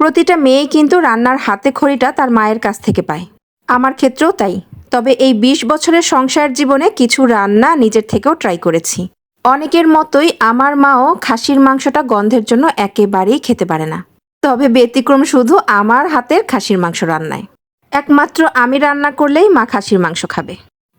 প্রতিটা মেয়ে কিন্তু রান্নার হাতে খড়িটা তার মায়ের কাছ থেকে পায়। আমার ক্ষেত্রেও তাই। তবে এই ২০ বছরের সংসার জীবনে কিছু রান্না নিজের থেকেও ট্রাই করেছি। অনেকের মতোই আমার মাও খাসির মাংসটা গন্ধের জন্য একেবারেই খেতে পারে না। তবে ব্যতিক্রম শুধু আমার হাতের খাসির মাংস রান্নায়। একমাত্র আমি রান্না করলেই মা খাসির মাংস খাবে।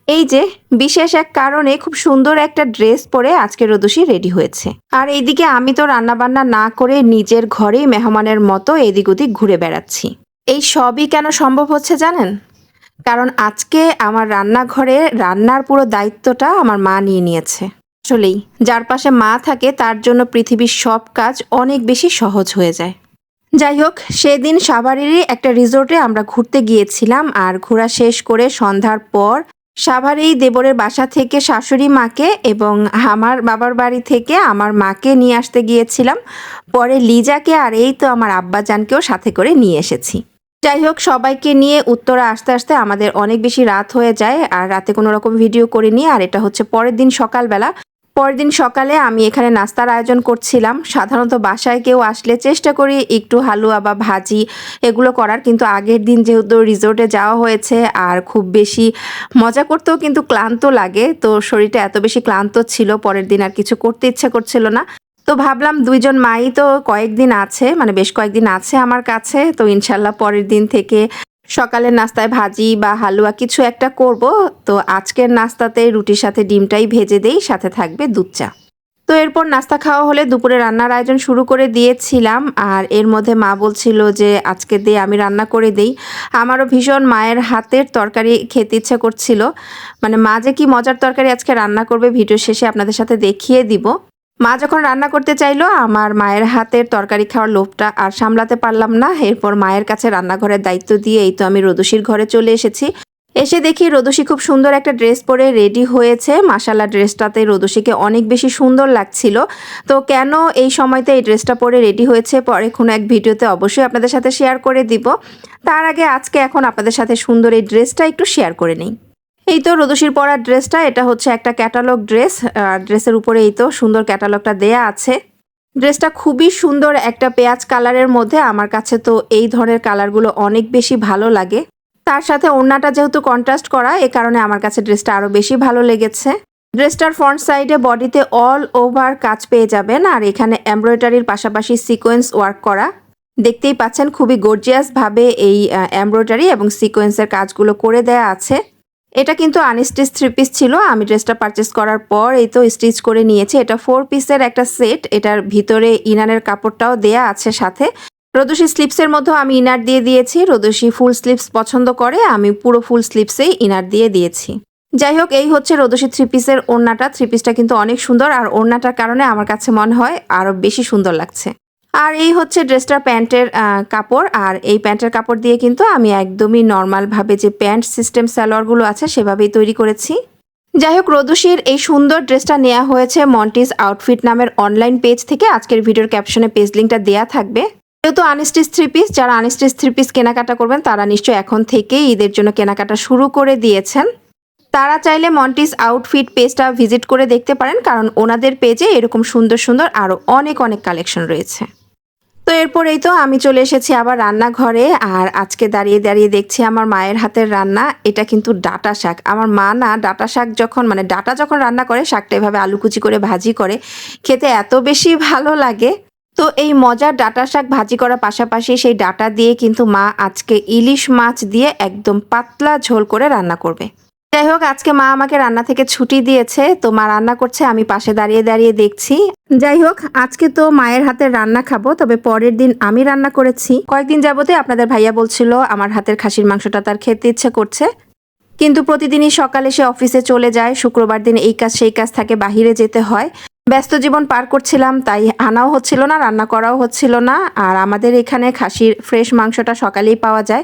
এই যে, বিশেষ এক কারণে খুব সুন্দর একটা ড্রেস পরে আজকে রদুষি রেডি হয়েছে। আর এইদিকে আমি তো রান্নাবান্না না করে নিজের ঘরেই মেহমানের মতো এদিক ওদিক ঘুরে বেড়াচ্ছি। এই সবই কেন সম্ভব হচ্ছে জানেন? কারণ আজকে আমার রান্নাঘরে রান্নার পুরো দায়িত্বটা আমার মা নিয়ে নিয়েছে। আসলেই, যার পাশে মা থাকে তার জন্য পৃথিবীর সব কাজ অনেক বেশি সহজ হয়ে যায়। যাই হোক, সেদিন সাভারেরই একটা রিসোর্টে আমরা ঘুরতে গিয়েছিলাম আর ঘোরা শেষ করে সন্ধ্যার পর সাভারেই দেবরের বাসা থেকে শাশুড়ি মাকে এবং আমার বাবার বাড়ি থেকে আমার মাকে নিয়ে আসতে গিয়েছিলাম। পরে লিজাকে আর এই তো আমার আব্বাজানকেও সাথে করে নিয়ে এসেছি। যাই হোক, সবাইকে নিয়ে উত্তরা আসতে আসতে আমাদের অনেক বেশি রাত হয়ে যায় আর রাতে কোনো রকম ভিডিও করে নিয়ে আর এটা হচ্ছে পরের দিন সকালবেলা। পরের দিন সকালে আমি এখানে নাস্তার আয়োজন করছিলাম। সাধারণত বাসায় কেউ আসলে চেষ্টা করি একটু হালুয়া বা ভাজি। এগুলো করার কিন্তু আগের দিন যেহেতু রিসোর্টে যাওয়া হয়েছে আর খুব বেশি মজা করতেও কিন্তু ক্লান্ত লাগে। তো শরীরটা এত বেশি ক্লান্ত ছিল, পরের দিন আর কিছু করতে ইচ্ছা করছিল না। তো ভাবলাম দুইজন মাই তো কয়েকদিন আছে মানে বেশ কয়েকদিন আছে আমার কাছে। তো ইনশাল্লাহ পরের দিন থেকে সকালের নাস্তায় ভাজি বা হালুয়া কিছু একটা করব। তো আজকের নাস্তাতে রুটির সাথে ডিমটাই ভেজে দেই, সাথে থাকবে দুধ চা। তো এরপর নাস্তা খাওয়া হলে দুপুরে রান্নার আয়োজন শুরু করে দিয়েছিলাম। আর এর মধ্যে মা বলছিল যে, আজকে দে, আমি রান্না করে দেই। আমারও ভীষণ মায়ের হাতের তরকারি খেতে ইচ্ছা করছিল। মানে মা যে কি মজার তরকারি আজকে রান্না করবে, ভিডিও শেষে আপনাদের সাথে দেখিয়ে দিব। মা যখন রান্না করতে চাইলো, আমার মায়ের হাতের তরকারি খাওয়ার লোভটা আর সামলাতে পারলাম না। এরপর মায়ের কাছে রান্নাঘরের দায়িত্ব দিয়ে এই তো আমি রদুষির ঘরে চলে এসেছি। এসে দেখি রদুষি খুব সুন্দর একটা ড্রেস পরে রেডি হয়েছে। মাসালা ড্রেসটাতে রদুষিকে অনেক বেশি সুন্দর লাগছিল। তো কেন এই সময়তে এই ড্রেসটা পরে রেডি হয়েছে, পরে কোনো এক ভিডিওতে অবশ্যই আপনাদের সাথে শেয়ার করে দিব। তার আগে আজকে এখন আপনাদের সাথে সুন্দর এই ড্রেসটা একটু শেয়ার করে নিই। এই তো রদুশির পরার ড্রেসটা, এটা হচ্ছে একটা ক্যাটালগ ড্রেস, আর ড্রেসের উপরে এই তো সুন্দর ক্যাটালগটা দেয়া আছে। ড্রেসটা খুবই সুন্দর একটা পেঁয়াজ কালারের মধ্যে, আমার কাছে তো এই ধরনের কালারগুলো অনেক বেশি ভালো লাগে। তার সাথে ওড়নাটা যেহেতু কন্ট্রাস্ট করা, এ কারণে আমার কাছে ড্রেসটা আরও বেশি ভালো লেগেছে। ড্রেসটার ফ্রন্ট সাইডে বডিতে অল ওভার কাজ পেয়ে যাবেন, আর এখানে এমব্রয়ডারির পাশাপাশি সিকোয়েন্স ওয়ার্ক করা। দেখতেই পাচ্ছেন খুবই গর্জিয়াস ভাবে এই এমব্রয়ডারি এবং সিকোয়েন্সের কাজগুলো করে দেয়া আছে। এটা কিন্তু আনস্টিচ থ্রি পিস ছিল। আমি ড্রেসটা পারচেস করার পর এই তো স্টিচ করে নিয়েছি। এটা ফোর পিসের একটা সেট এটার ভিতরে ইনানের কাপড়টাও দেয়া আছে সাথে। রোদসী স্লিপসের মধ্যেও আমি ইনার দিয়ে দিয়েছি। রোদসী ফুল স্লিপস পছন্দ করে। আমি পুরো ফুল স্লিপসেই ইনার দিয়ে দিয়েছি। যাই হোক, এই হচ্ছে রোদসী থ্রি পিসের ওড়নাটা। থ্রি পিসটা কিন্তু অনেক সুন্দর। আর ওড়নাটার কারণে আমার কাছে মনে হয় আরও বেশি সুন্দর লাগছে। আর এই হচ্ছে ড্রেসটার প্যান্টের কাপড়। আর এই প্যান্টের কাপড় দিয়ে কিন্তু আমি একদমই নর্মালভাবে যে প্যান্ট সিস্টেম সালোয়ারগুলো আছে সেভাবেই তৈরি করেছি। যাই হোক রদুশির এই সুন্দর ড্রেসটা নেওয়া হয়েছে মন্টিস আউটফিট নামের অনলাইন পেজ থেকে। আজকের ভিডিওর ক্যাপশনে পেজ লিঙ্কটা দেওয়া থাকবে। যেহেতু আনস্টিচ থ্রি পিস, যারা আনস্টিচ থ্রি পিস কেনাকাটা করবেন, তারা নিশ্চয়ই এখন থেকেই ঈদের জন্য কেনাকাটা শুরু করে দিয়েছেন। তারা চাইলে মন্টিস আউটফিট পেজটা ভিজিট করে দেখতে পারেন, কারণ ওনাদের পেজে এরকম সুন্দর সুন্দর আরও অনেক অনেক কালেকশন রয়েছে। তো এরপর এই তো আমি চলে এসেছি আবার রান্নাঘরে, আর আজকে দাঁড়িয়ে দাঁড়িয়ে দেখছি আমার মায়ের হাতের রান্না। এটা কিন্তু ডাটা শাক। আমার মা না ডাটা শাক যখন মানে ডাটা যখন রান্না করে, শাকটা এভাবে আলু কুচি করে ভাজি করে, খেতে এত বেশি ভালো লাগে। তো এই মজার ডাটা শাক ভাজি করার পাশাপাশি সেই ডাটা দিয়ে কিন্তু মা আজকে ইলিশ মাছ দিয়ে একদম পাতলা ঝোল করে রান্না করবে। যাই হোক, আজকে মা আমাকে রান্না থেকে ছুটি দিয়েছে, তো মা রান্না করছে, আমি পাশে দাঁড়িয়ে দাঁড়িয়ে দেখছি। যাই হোক, আজকে তো মায়ের হাতের রান্না খাব, তবে পরের দিন আমি রান্না করেছি। কয়েকদিন যাবতে আপনাদের ভাইয়া বলছিল, আমার হাতের খাসির মাংসটা তার খেতে ইচ্ছে করছে। কিন্তু প্রতিদিনই সকালে সে অফিসে চলে যায়, শুক্রবার দিন এই কাজ সেই কাজ থাকে, বাহিরে যেতে হয়। ব্যস্ত জীবন পার করছিলাম, তাই আনাও হচ্ছিল না, রান্না করাও হচ্ছিল না, আর আমাদের এখানে খাসির, ফ্রেশ মাংসটা সকালেই পাওয়া যায়।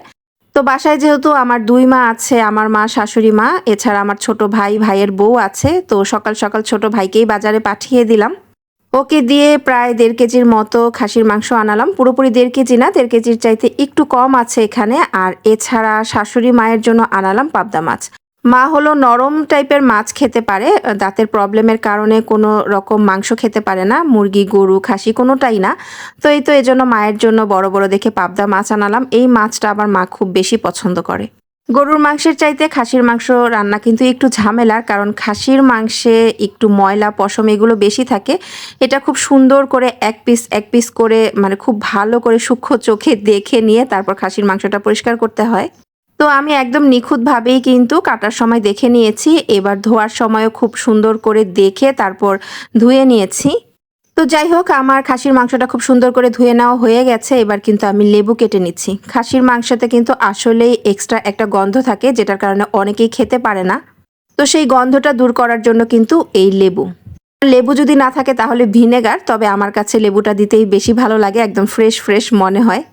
তো বাসায় যেহেতু আমার দুই মা আছে, আমার মা, শাশুড়ি মা, এছাড়া আমার ছোট ভাই, ভাইয়ের বউ আছে, তো সকাল সকাল ছোট ভাইকেই বাজারে পাঠিয়ে দিলাম। ওকে দিয়ে প্রায় দেড় কেজির মতো খাসির মাংস আনালাম। পুরোপুরি দেড় কেজি না, দেড় কেজির চাইতে একটু কম আছে এখানে। আর এছাড়া শাশুড়ি মায়ের জন্য আনালাম পাবদা মাছ। মা হলো নরম টাইপের মাছ খেতে পারে, দাঁতের প্রবলেমের কারণে কোনো রকম মাংস খেতে পারে না, মুরগি, গরু, খাসি কোনোটাই না। তো এই তো এজন্য মায়ের জন্য বড় বড় দেখে পাবদা মাছ আনালাম, এই মাছটা আবার মা খুব বেশি পছন্দ করে। গরুর মাংসের চাইতে খাসির মাংস রান্না কিন্তু একটু ঝামেলার, কারণ খাসির মাংসে একটু ময়লা, পশম এগুলো বেশি থাকে। এটা খুব সুন্দর করে এক পিস এক পিস করে মানে খুব ভালো করে সূক্ষ্ম চোখে দেখে নিয়ে তারপর খাসির মাংসটা পরিষ্কার করতে হয়। তো আমি একদম নিখুঁতভাবেই কিন্তু কাটার সময় দেখে নিয়েছি। এবার ধোয়ার সময়ও খুব সুন্দর করে দেখে তারপর ধুয়ে নিয়েছি। তো যাই হোক, আমার খাসির মাংসটা খুব সুন্দর করে ধুয়ে নেওয়া হয়ে গেছে। এবার কিন্তু আমি লেবু কেটে নিচ্ছি। খাসির মাংসতে কিন্তু আসলেই এক্সট্রা একটা গন্ধ থাকে, যেটার কারণে অনেকেই খেতে পারে না। তো সেই গন্ধটা দূর করার জন্য কিন্তু এই লেবু। লেবু যদি না থাকে তাহলে ভিনেগার, তবে আমার কাছে লেবুটা দিতেই বেশি ভালো লাগে, একদম ফ্রেশ ফ্রেশ মনে হয়।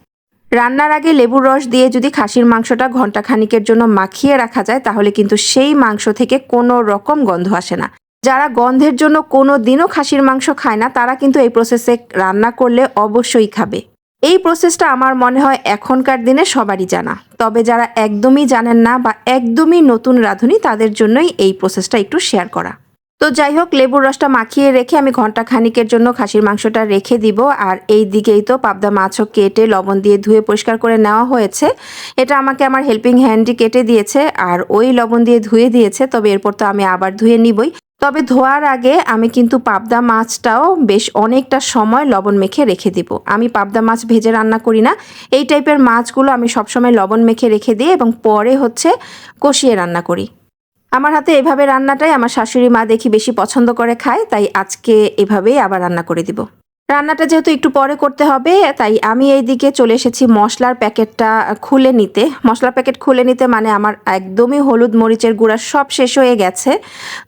রান্নার আগে লেবুর রস দিয়ে যদি খাসির মাংসটা ঘণ্টা খানিকের জন্য মাখিয়ে রাখা যায়, তাহলে কিন্তু সেই মাংস থেকে কোনো রকম গন্ধ আসে না। যারা গন্ধের জন্য কোনো দিনও খাসির মাংস খায় না, তারা কিন্তু এই প্রসেসে রান্না করলে অবশ্যই খাবে। এই প্রসেসটা আমার মনে হয় এখনকার দিনে সবারই জানা। তবে যারা একদমই জানেন না বা একদমই নতুন রাঁধুনি, তাদের জন্যই এই প্রসেসটা একটু শেয়ার করা। তো যাই হোক, লেবুর রসটা মাখিয়ে রেখে আমি ঘণ্টা খানিকের জন্য খাসির মাংসটা রেখে দিব। আর এই দিকেই তো পাবদা মাছও কেটে লবণ দিয়ে ধুয়ে পরিষ্কার করে নেওয়া হয়েছে। এটা আমাকে আমার হেল্পিং হ্যান্ডই কেটে দিয়েছে আর ওই লবণ দিয়ে ধুয়ে দিয়েছে, তবে এরপর তো আমি আবার ধুয়ে নিবই। তবে ধোয়ার আগে আমি কিন্তু পাবদা মাছটাও বেশ অনেকটা সময় লবণ মেখে রেখে দিব। আমি পাবদা মাছ ভেজে রান্না করি না। এই টাইপের মাছগুলো আমি সবসময় লবণ মেখে রেখে দিই এবং পরে হচ্ছে কষিয়ে রান্না করি। আমার হাতে এভাবে রান্নাটাই আমার শাশুড়ি মা দেখি বেশি পছন্দ করে খায়, তাই আজকে এভাবেই আবার রান্না করে দিব। রান্নাটা যেহেতু একটু পরে করতে হবে, তাই আমি এই দিকে চলে এসেছি মশলার প্যাকেটটা খুলে নিতে। মশলার প্যাকেট খুলে নিতে মানে আমার একদমই হলুদ মরিচের গুঁড়া সব শেষ হয়ে গেছে।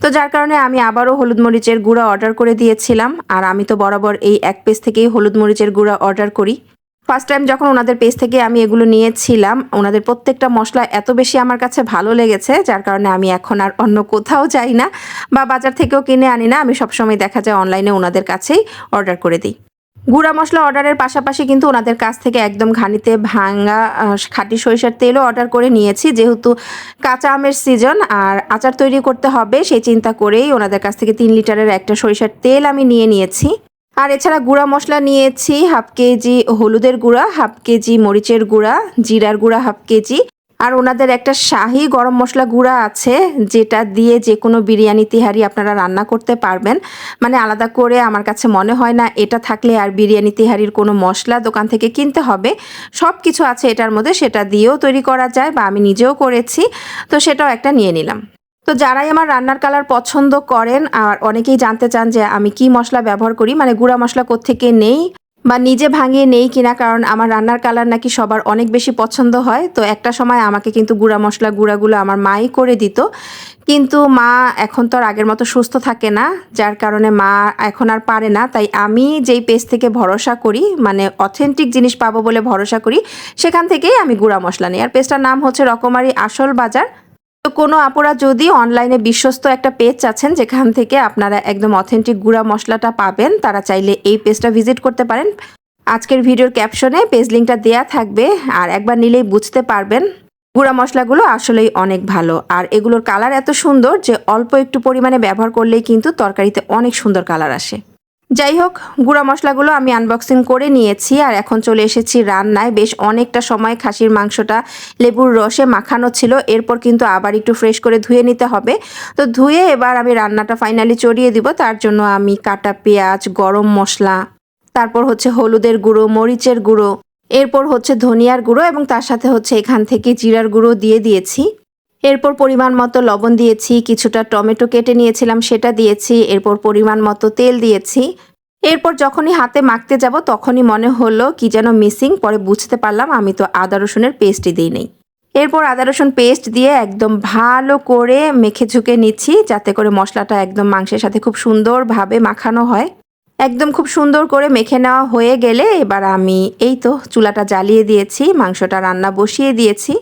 তো যার কারণে আমি আবারও হলুদ মরিচের গুঁড়া অর্ডার করে দিয়েছিলাম, আর আমি তো বরাবর এই এক পেজ থেকেই হলুদ মরিচের গুঁড়া অর্ডার করি। ফার্স্ট টাইম যখন ওনাদের পেজ থেকে আমি এগুলো নিয়েছিলাম, ওনাদের প্রত্যেকটা মশলা এত বেশি আমার কাছে ভালো লেগেছে, যার কারণে আমি এখন আর অন্য কোথাও যাই না বা বাজার থেকেও কিনে আনি না, আমি সবসময় দেখা যায় অনলাইনে ওনাদের কাছেই অর্ডার করে দিই। গুঁড়া মশলা অর্ডারের পাশাপাশি কিন্তু ওনাদের কাছ থেকে একদম ঘানিতে ভাঙা খাঁটি সরিষার তেলও অর্ডার করে নিয়েছি, যেহেতু কাঁচা আমের সিজন আর আচার তৈরি করতে হবে, সেই চিন্তা করেই ওনাদের কাছ থেকে তিন লিটারের একটা সরিষার তেল আমি নিয়ে নিয়েছি। আর এছাড়া গুঁড়া মশলা নিয়েছি হাফ কেজি হলুদের গুঁড়া, হাফ কেজি মরিচের গুঁড়া, জিরার গুঁড়া হাফ কেজি। আর ওনাদের একটা শাহি গরম মশলা গুঁড়া আছে, যেটা দিয়ে যে কোনো বিরিয়ানি তিহারি আপনারা রান্না করতে পারবেন। মানে আলাদা করে আমার কাছে মনে হয় না, এটা থাকলে আর বিরিয়ানি তিহারির কোনো মশলা দোকান থেকে কিনতে হবে। সব কিছু আছে এটার মধ্যে, সেটা দিয়েও তৈরি করা যায় বা আমি নিজেও করেছি। তো সেটাও একটা নিয়ে নিলাম। তো যারাই আমার রান্নার কালার পছন্দ করেন, আর অনেকেই জানতে চান যে আমি কি মশলা ব্যবহার করি মানে গুঁড়া মশলা কোত্থেকে নেই বা নিজে ভাঙিয়ে নেই কিনা, কারণ আমার রান্নার কালার নাকি সবার অনেক বেশি পছন্দ হয়। তো একটা সময় আমাকে কিন্তু গুঁড়া মশলা গুঁড়াগুলো আমার মাই করে দিত। কিন্তু মা এখন তো আর আগের মতো সুস্থ থাকে না, যার কারণে মা এখন আর পারে না। তাই আমি যেই পেজ থেকে ভরসা করি মানে অথেন্টিক জিনিস পাবো বলে ভরসা করি, সেখান থেকেই আমি গুঁড়া মশলা নিই। আর পেজটার নাম হচ্ছে রকমারি আসল বাজার। তো কোনো আপুরা যদি অনলাইনে বিশ্বস্ত একটা পেজ চাচ্ছেন যেখান থেকে আপনারা একদম অথেন্টিক গুঁড়া মশলাটা পাবেন, তারা চাইলে এই পেজটা ভিজিট করতে পারেন। আজকের ভিডিওর ক্যাপশনে পেজ লিঙ্কটা দেয়া থাকবে, আর একবার নিলেই বুঝতে পারবেন গুঁড়া মশলাগুলো আসলেই অনেক ভালো। আর এগুলোর কালার এত সুন্দর যে অল্প একটু পরিমাণে ব্যবহার করলেই কিন্তু তরকারিতে অনেক সুন্দর কালার আসে। যাই হোক গুঁড়া মশলাগুলো আমি আনবক্সিং করে নিয়েছি আর এখন চলে এসেছি রান্নায়। বেশ অনেকটা সময় খাসির মাংসটা লেবুর রসে মাখানো ছিল, এরপর কিন্তু আবার একটু ফ্রেশ করে ধুয়ে নিতে হবে। তো ধুয়ে এবার আমি রান্নাটা ফাইনালি চড়িয়ে দিব, তার জন্য আমি কাটা পেঁয়াজ, গরম মশলা, তারপর হচ্ছে হলুদের গুঁড়ো, মরিচের গুঁড়ো, এরপর হচ্ছে ধনিয়ার গুঁড়ো এবং তার সাথে হচ্ছে এখান থেকে জিরার গুঁড়ো দিয়ে দিয়েছি। এরপর পরিমাণ মতো লবণ দিয়েছি, কিছুটা টমেটো কেটে নিয়েছিলাম, সেটা দিয়েছি, এরপর পরিমাণ মতো তেল দিয়েছি। এরপর যখনই হাতে মাখতে যাব, তখনই মনে হলো কি যেন মিসিং, পরে বুঝতে পারলাম আমি তো আদা রসুনের পেস্টই দিই নেই। এরপর আদা রসুন পেস্ট দিয়ে একদম ভালো করে মেখে ঝুঁকে নিচ্ছি, যাতে করে মশলাটা একদম মাংসের সাথে খুব সুন্দরভাবে মাখানো হয়। একদম খুব সুন্দর করে মেখে নেওয়া হয়ে গেলে এবার আমি এই তো চুলাটা জ্বালিয়ে দিয়েছি, মাংসটা রান্না বসিয়ে দিয়েছি।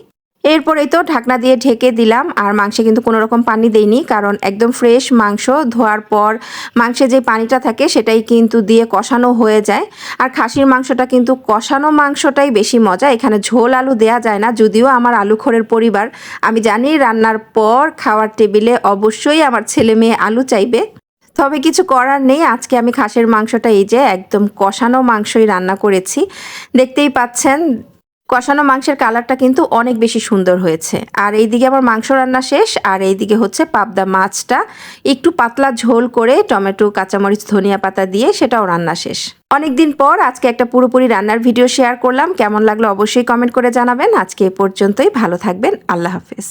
এরপরেই তো ঢাকনা দিয়ে ঢেকে দিলাম, আর মাংসে কিন্তু কোনো রকম পানি দেইনি, কারণ একদম ফ্রেশ মাংস ধোয়ার পর মাংসে যে পানিটা থাকে সেটাই কিন্তু দিয়ে কষানো হয়ে যায়। আর খাসির মাংসটা কিন্তু কষানো মাংসটাই বেশি মজা, এখানে ঝোল আলু দেয়া যায় না, যদিও আমার আলু আলুখোরের পরিবার। আমি জানি রান্নার পর খাওয়ার টেবিলে অবশ্যই আমার ছেলে মেয়ে আলু চাইবে। তবে কিছু করার নেই, আজকে আমি খাসির মাংসটা এই যে একদম কষানো মাংসই রান্না করেছি। দেখতেই পাচ্ছেন কষানো মাংসের কালারটা কিন্তু অনেক বেশি সুন্দর হয়েছে। আর এইদিকে আমার মাংস রান্না শেষ, আর এইদিকে হচ্ছে পাবদা মাছটা। একটু পাতলা ঝোল করে টমেটো, কাঁচামরিচ, ধনিয়া পাতা দিয়ে সেটাও রান্না শেষ। অনেকদিন পর আজকে একটা পুরোপুরি রান্নার ভিডিও শেয়ার করলাম। কেমন লাগল অবশ্যই কমেন্ট করে জানাবেন। আজকে এ পর্যন্তই, ভালো থাকবেন, আল্লাহ হাফেজ।